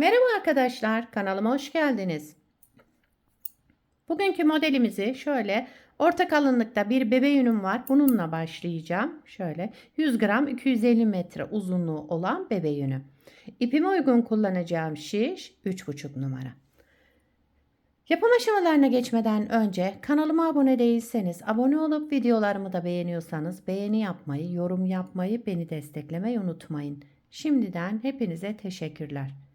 Merhaba arkadaşlar, kanalıma hoş geldiniz. Bugünkü modelimizi şöyle orta kalınlıkta bir bebe yünüm var. Bununla başlayacağım. Şöyle 100 gram 250 metre uzunluğu olan bebe yünü. İpime uygun kullanacağım şiş 3,5 numara. Yapım aşamalarına geçmeden önce kanalıma abone değilseniz, abone olup videolarımı da beğeniyorsanız beğeni yapmayı, yorum yapmayı, beni desteklemeyi unutmayın. Şimdiden hepinize teşekkürler.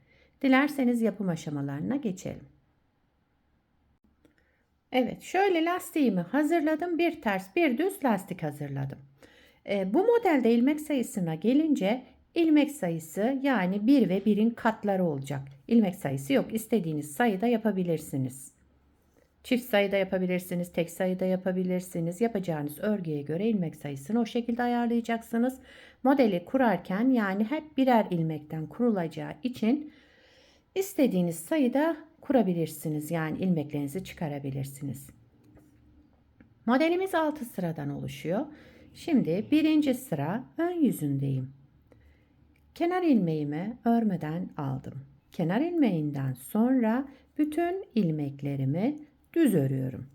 Dilerseniz yapım aşamalarına geçelim. Evet, şöyle lastiğimi hazırladım. Bir ters, bir düz lastik hazırladım. E, bu modelde ilmek sayısına gelince ilmek sayısı yani 1 ve 1'in katları olacak. İlmek sayısı yok. İstediğiniz sayıda yapabilirsiniz. Çift sayıda yapabilirsiniz, tek sayıda yapabilirsiniz. Yapacağınız örgüye göre ilmek sayısını o şekilde ayarlayacaksınız. Modeli kurarken yani hep birer ilmekten kurulacağı için istediğiniz sayıda kurabilirsiniz. Yani ilmeklerinizi çıkarabilirsiniz. Modelimiz 6 sıradan oluşuyor. Şimdi birinci sıra ön yüzündeyim. Kenar ilmeğimi örmeden aldım. Kenar ilmeğinden sonra bütün ilmeklerimi düz örüyorum.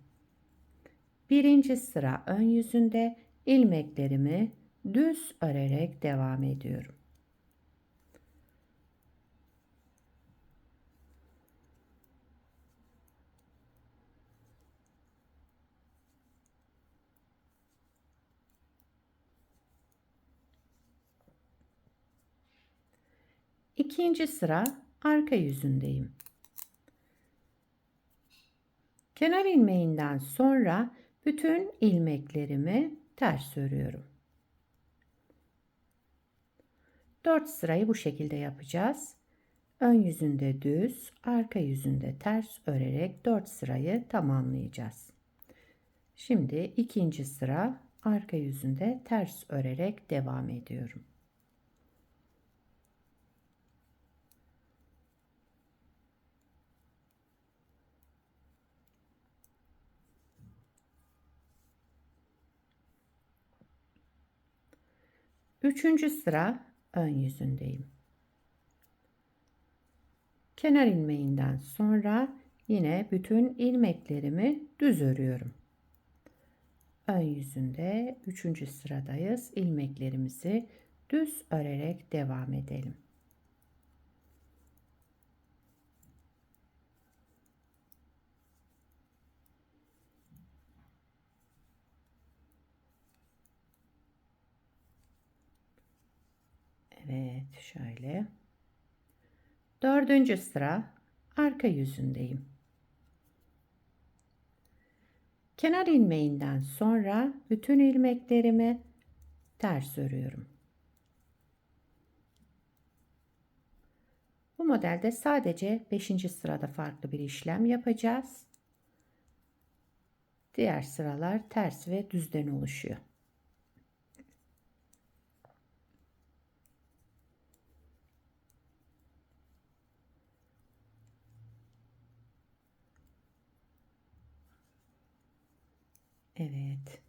Birinci sıra ön yüzünde ilmeklerimi düz örerek devam ediyorum. İkinci sıra arka yüzündeyim. Kenar ilmeğinden sonra bütün ilmeklerimi ters örüyorum. 4 sırayı bu şekilde yapacağız. Ön yüzünde düz, arka yüzünde ters örerek 4 sırayı tamamlayacağız. Şimdi ikinci sıra arka yüzünde ters örerek devam ediyorum. Üçüncü sıra ön yüzündeyim. Kenar ilmeğinden sonra yine bütün ilmeklerimi düz örüyorum. Ön yüzünde üçüncü sıradayız. İlmeklerimizi düz örerek devam edelim. Evet şöyle. Dördüncü sıra arka yüzündeyim. Kenar ilmeğinden sonra bütün ilmeklerimi ters örüyorum. Bu modelde sadece 5. sırada farklı bir işlem yapacağız. Diğer sıralar ters ve düzden oluşuyor. Evet.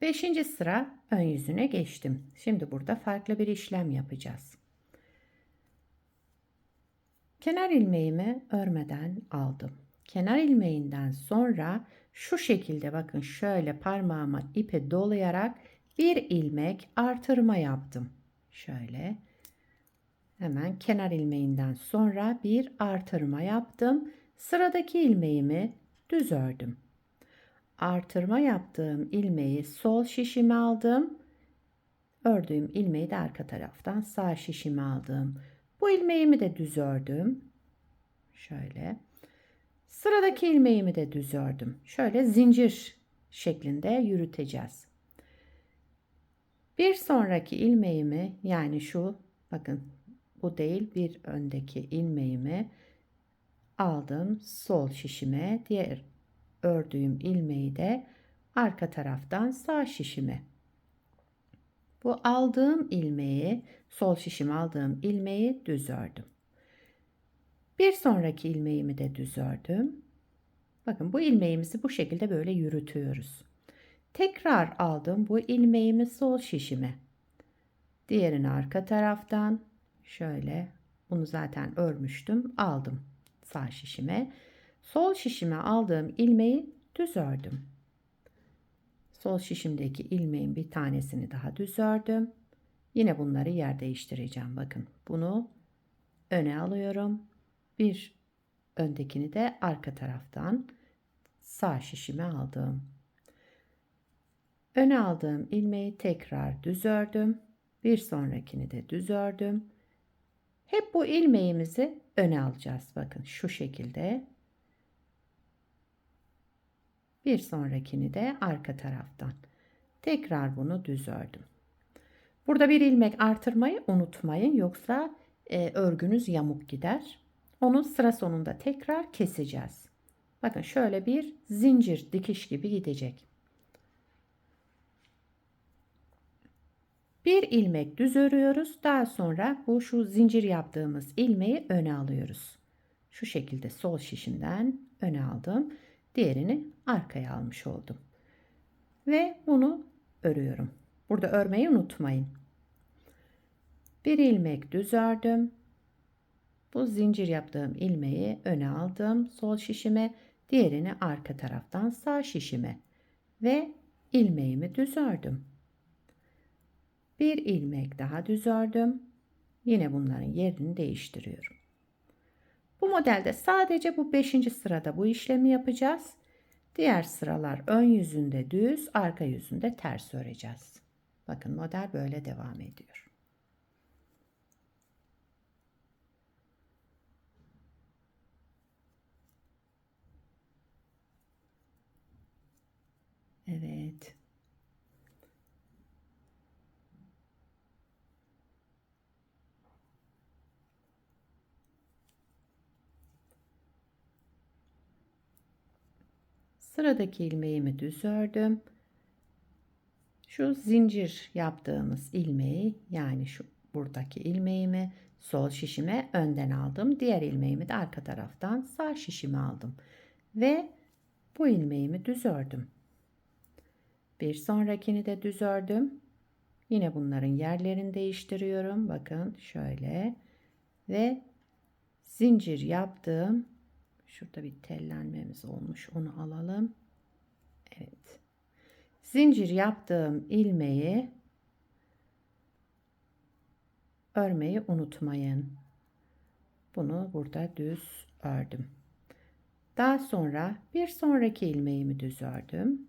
Beşinci sıra ön yüzüne geçtim. Şimdi burada farklı bir işlem yapacağız. Kenar ilmeğimi örmeden aldım. Kenar ilmeğinden sonra şu şekilde bakın şöyle parmağımı ipe dolayarak bir ilmek artırma yaptım. Şöyle hemen kenar ilmeğinden sonra bir artırma yaptım. Sıradaki ilmeğimi düz ördüm artırma yaptığım ilmeği sol şişime aldım. Ördüğüm ilmeği de arka taraftan sağ şişime aldım. Bu ilmeğimi de düz ördüm. Şöyle. Sıradaki ilmeğimi de düz ördüm. Şöyle zincir şeklinde yürüteceğiz. Bir sonraki ilmeğimi yani şu bakın bu değil bir öndeki ilmeğimi aldım sol şişime diğer ördüğüm ilmeği de arka taraftan sağ şişime. Bu aldığım ilmeği, sol şişim aldığım ilmeği düz ördüm. Bir sonraki ilmeğimi de düz ördüm. Bakın bu ilmeğimizi bu şekilde böyle yürütüyoruz. Tekrar aldım bu ilmeğimi sol şişime. Diğerini arka taraftan şöyle Bunu zaten örmüştüm. Aldım sağ şişime. Sol şişime aldığım ilmeği düz ördüm. Sol şişimdeki ilmeğin bir tanesini daha düz ördüm. Yine bunları yer değiştireceğim. Bakın bunu öne alıyorum. Bir öndekini de arka taraftan sağ şişime aldım. Öne aldığım ilmeği tekrar düz ördüm. Bir sonrakini de düz ördüm. Hep bu ilmeğimizi öne alacağız. Bakın şu şekilde. Bir sonrakini de arka taraftan. Tekrar bunu düz ördüm. Burada bir ilmek artırmayı unutmayın yoksa e, örgünüz yamuk gider. Onu sıra sonunda tekrar keseceğiz. Bakın şöyle bir zincir dikiş gibi gidecek. Bir ilmek düz örüyoruz. Daha sonra bu şu zincir yaptığımız ilmeği öne alıyoruz. Şu şekilde sol şişimden öne aldım. Diğerini arkaya almış oldum. Ve bunu örüyorum. Burada örmeyi unutmayın. Bir ilmek düz ördüm. Bu zincir yaptığım ilmeği öne aldım. Sol şişime, diğerini arka taraftan sağ şişime ve ilmeğimi düz ördüm. Bir ilmek daha düz ördüm. Yine bunların yerini değiştiriyorum. Modelde sadece bu 5. sırada bu işlemi yapacağız. Diğer sıralar ön yüzünde düz, arka yüzünde ters öreceğiz. Bakın model böyle devam ediyor. Evet. Sıradaki ilmeğimi düz ördüm. Şu zincir yaptığımız ilmeği yani şu buradaki ilmeğimi sol şişime önden aldım. Diğer ilmeğimi de arka taraftan sağ şişime aldım. Ve bu ilmeğimi düz ördüm. Bir sonrakini de düz ördüm. Yine bunların yerlerini değiştiriyorum. Bakın şöyle ve zincir yaptım. Şurada bir tellenmemiz olmuş. Onu alalım. Evet. Zincir yaptığım ilmeği örmeyi unutmayın. Bunu burada düz ördüm. Daha sonra bir sonraki ilmeğimi düz ördüm.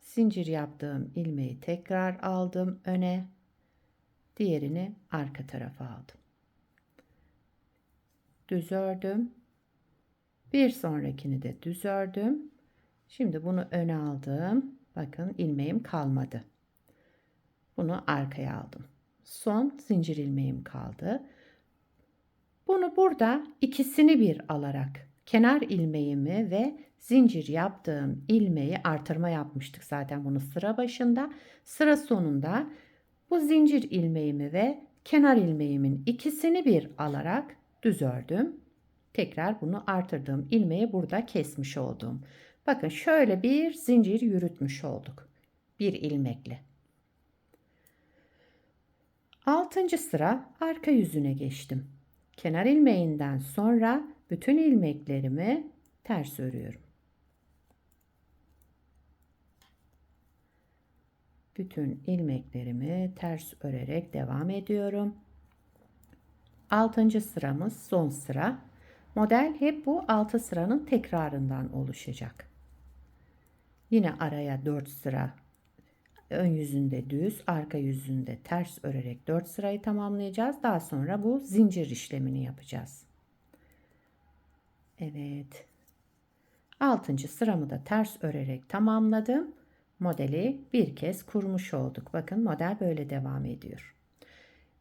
Zincir yaptığım ilmeği tekrar aldım öne. Diğerini arka tarafa aldım. Düz ördüm. Bir sonrakini de düz ördüm. Şimdi bunu öne aldım. Bakın ilmeğim kalmadı. Bunu arkaya aldım. Son zincir ilmeğim kaldı. Bunu burada ikisini bir alarak kenar ilmeğimi ve zincir yaptığım ilmeği artırma yapmıştık zaten bunu sıra başında. Sıra sonunda bu zincir ilmeğimi ve kenar ilmeğimin ikisini bir alarak düz ördüm. Tekrar bunu artırdığım ilmeği burada kesmiş oldum. Bakın şöyle bir zincir yürütmüş olduk. Bir ilmekle. Altıncı sıra arka yüzüne geçtim. Kenar ilmeğinden sonra bütün ilmeklerimi ters örüyorum. Bütün ilmeklerimi ters örerek devam ediyorum. Altıncı sıramız son sıra. Model hep bu 6 sıranın tekrarından oluşacak. Yine araya 4 sıra ön yüzünde düz, arka yüzünde ters örerek 4 sırayı tamamlayacağız. Daha sonra bu zincir işlemini yapacağız. Evet. 6. sıramı da ters örerek tamamladım. Modeli bir kez kurmuş olduk. Bakın model böyle devam ediyor.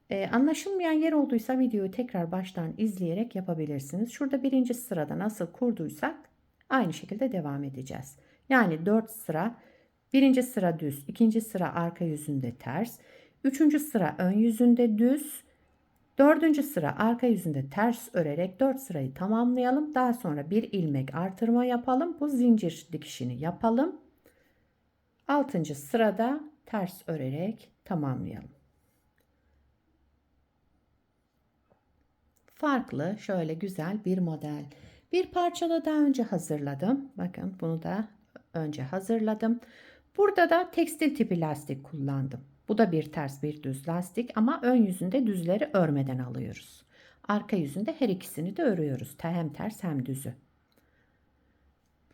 Ee, anlaşılmayan yer olduysa videoyu tekrar baştan izleyerek yapabilirsiniz. Şurada birinci sırada nasıl kurduysak aynı şekilde devam edeceğiz. Yani 4 sıra birinci sıra düz, ikinci sıra arka yüzünde ters, üçüncü sıra ön yüzünde düz, dördüncü sıra arka yüzünde ters örerek 4 sırayı tamamlayalım. Daha sonra bir ilmek artırma yapalım. Bu zincir dikişini yapalım. Altıncı sırada ters örerek tamamlayalım. Farklı şöyle güzel bir model. Bir parçada daha önce hazırladım. Bakın bunu da önce hazırladım. Burada da tekstil tipi lastik kullandım. Bu da bir ters bir düz lastik ama ön yüzünde düzleri örmeden alıyoruz. Arka yüzünde her ikisini de örüyoruz. Hem ters hem düzü.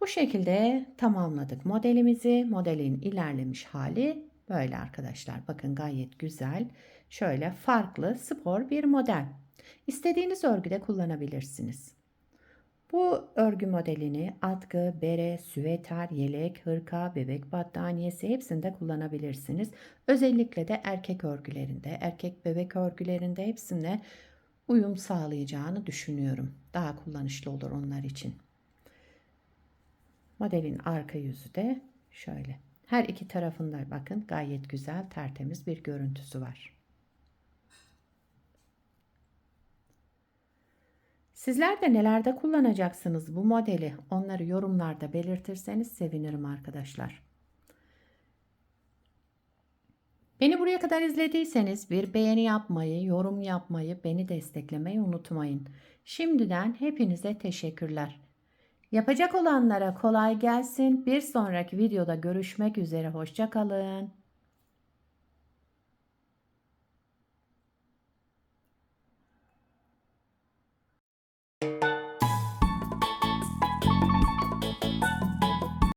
Bu şekilde tamamladık modelimizi. Modelin ilerlemiş hali böyle arkadaşlar. Bakın gayet güzel. Şöyle farklı spor bir model. İstediğiniz örgüde kullanabilirsiniz. Bu örgü modelini atkı, bere, süveter, yelek, hırka, bebek battaniyesi hepsinde kullanabilirsiniz. Özellikle de erkek örgülerinde, erkek bebek örgülerinde hepsine uyum sağlayacağını düşünüyorum. Daha kullanışlı olur onlar için. Modelin arka yüzü de şöyle. Her iki tarafında bakın gayet güzel tertemiz bir görüntüsü var. Sizler de nelerde kullanacaksınız bu modeli? Onları yorumlarda belirtirseniz sevinirim arkadaşlar. Beni buraya kadar izlediyseniz bir beğeni yapmayı, yorum yapmayı, beni desteklemeyi unutmayın. Şimdiden hepinize teşekkürler. Yapacak olanlara kolay gelsin. Bir sonraki videoda görüşmek üzere. Hoşçakalın.